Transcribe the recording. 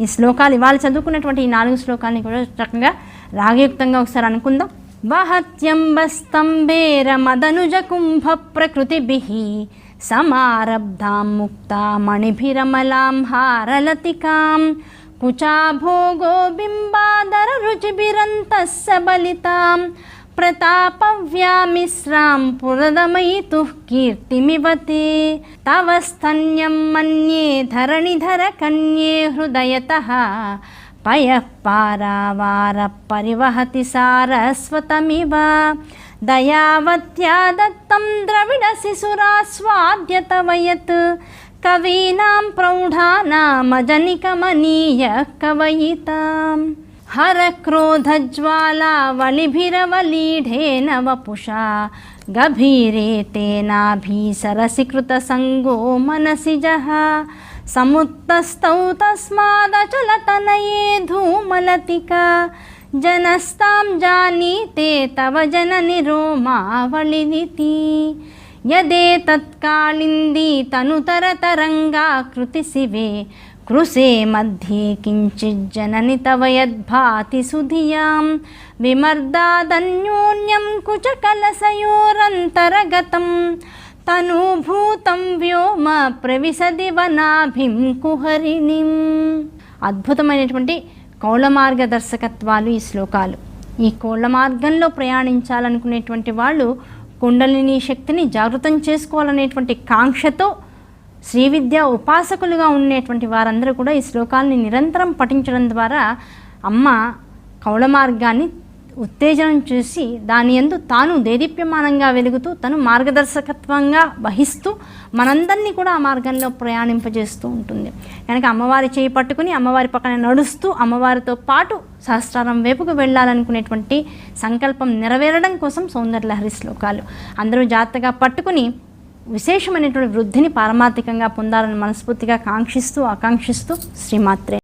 ఈ శ్లోకాలు ఇవాళ చదువుకున్నటువంటి ఈ నాలుగు శ్లోకాలని కూడా చక్కగా రాగయుక్తంగా ఒకసారి అనుకుందాం. వహత్యంబస్తంభేర మదనుజ కుంభ ప్రకృతిభిః సమారబ్ధాం ముక్తా మణిభిరమలాం హారలతికాం కుచాభోగో బింబాదర రుచిభిరంతః సబలితాం ప్రతాపవ్యామిశ్రాం పురదమయితుః కీర్తిమివతే తవ స్తన్యం మన్యే ధరణిధర కన్యే హృదయతః పయః పారావార పరివహతి సారస్వతమివ దయావత్యా దత్తం ద్రవిడ శిశురాస్వాద్యతవయత్ కవీనాం ప్రౌఢానామజనికమనీయ కవయితాం హర క్రోధజ్వాలావళిభిరవలీఢేన వపుషా గభీరే తేనాభీసరసి కృతసంగో మనసిజः సముత్తస్తౌ తస్మాదచలతనయే ధూమలతికా జనస్తాం జానీతే తవ జనని రోమావళిదితి మధ్యే కించిజ్జనని తవ యద్భాతి సుధియాం. విమర్దాదన్యోన్యం కుచకలసయోరంతరగతం తనూభూతం వ్యోమ ప్రవిశది వనాభిం కుహరిణిం. అద్భుతమైనటువంటి కౌళ మార్గదర్శకత్వాలు ఈ శ్లోకాలు. ఈ కోళ్ళ మార్గంలో ప్రయాణించాలనుకునేటువంటి వాళ్ళు కుండలిని శక్తిని జాగృతం చేసుకోవాలనేటువంటి కాంక్షతో శ్రీ విద్య ఉపాసకులుగా ఉండేటువంటి వారందరూ కూడా ఈ శ్లోకాలని నిరంతరం పఠించడం ద్వారా అమ్మ కౌళ మార్గాన్ని ఉత్తేజనం చేసి దాని ఎందు తాను దేదీప్యమానంగా వెలుగుతూ తను మార్గదర్శకత్వంగా వహిస్తూ మనందరినీ కూడా ఆ మార్గంలో ప్రయాణింపజేస్తూ ఉంటుంది. కనుక అమ్మవారి చేయి పట్టుకుని అమ్మవారి పక్కన నడుస్తూ అమ్మవారితో పాటు సహస్రారం వైపుకు వెళ్ళాలనుకునేటువంటి సంకల్పం నెరవేరడం కోసం సౌందర్యలహరి శ్లోకాలు. అందరూ జాగ్రత్తగా పట్టుకుని విశేషమైనటువంటి వృద్ధిని పారమార్థికంగా పొందాలని మనస్ఫూర్తిగా కాంక్షిస్తూ ఆకాంక్షిస్తూ శ్రీమాత్రే.